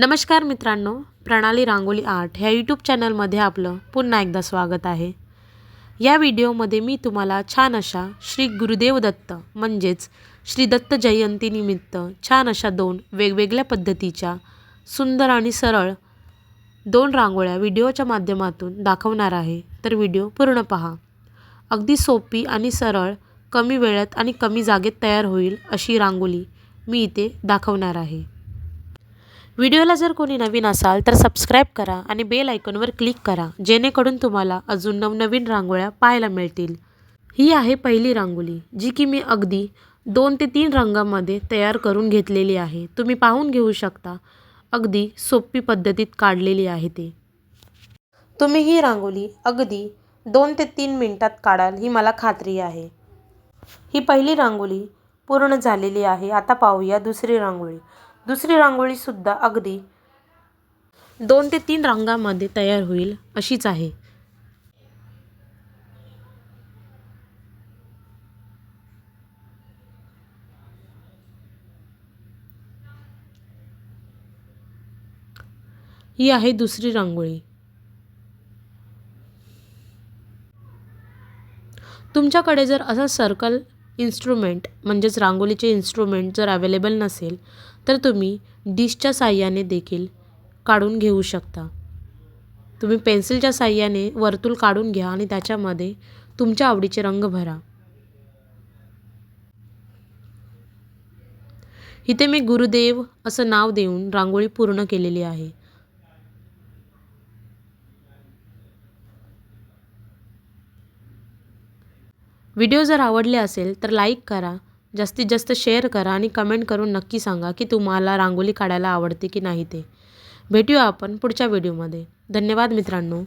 नमस्कार मित्रांनो प्रणाली रांगोली आर्ट ह्या यूट्यूब चॅनलमध्ये आपलं पुन्हा एकदा स्वागत आहे. या व्हिडिओमध्ये मी तुम्हाला छान अशा श्री गुरुदेव दत्त म्हणजेच श्री दत्त जयंतीनिमित्त छान अशा दोन वेगवेगळ्या पद्धतीच्या सुंदर आणि सरळ दोन रांगोळ्या व्हिडिओच्या माध्यमातून दाखवणार आहे. तर व्हिडिओ पूर्ण पहा. अगदी सोपी आणि सरळ कमी वेळेत आणि कमी जागेत तयार होईल अशी रांगोळी मी इथे दाखवणार आहे. व्हिडिओला जर कोणी नवीन असाल तर सबस्क्राईब करा आणि बेल आयकॉनवर क्लिक करा जेणेकरून तुम्हाला अजून नवनवीन रांगोळ्या पाहायला मिळतील. ही आहे पहिली रांगोळी जी की मी अगदी दोन ते तीन रंगामध्ये तयार करून घेतलेली आहे. तुम्ही पाहून घेऊ शकता अगदी सोपी पद्धतीत काढलेली आहे ती. तुम्ही ही रांगोळी अगदी दोन ते तीन मिनटात काढाल ही मला खात्री आहे. ही पहिली रांगोळी पूर्ण झालेली आहे. आता पाहूया दुसरी रांगोळी. दुसरी रांगोळीसुद्धा अगदी दोन ते तीन रंगामध्ये तयार होईल अशीच आहे. ही आहे दुसरी रांगोळी. तुमच्याकडे जर असा सर्कल इन्स्ट्रुमेंट म्हणजेच रांगोळीचे इन्स्ट्रुमेंट जर अवेलेबल नसेल तर तुम्ही डिशच्या साह्याने देखील काढून घेऊ शकता. तुम्ही पेन्सिलच्या साह्याने वर्तुळ काढून घ्या आणि त्याच्यामध्ये तुमच्या आवडीचे रंग भरा. इथे मी गुरुदेव असं नाव देऊन रांगोळी पूर्ण केलेली आहे. व्हिडिओ जर आवडले असेल तर लाईक करा जास्तीत जास्त शेअर करा आणि कमेंट करून नक्की सांगा की तुम्हाला रांगोळी काढायला आवडते की नाही ते. भेटूया आपण पुढच्या व्हिडिओमध्ये धन्यवाद मित्रांनो.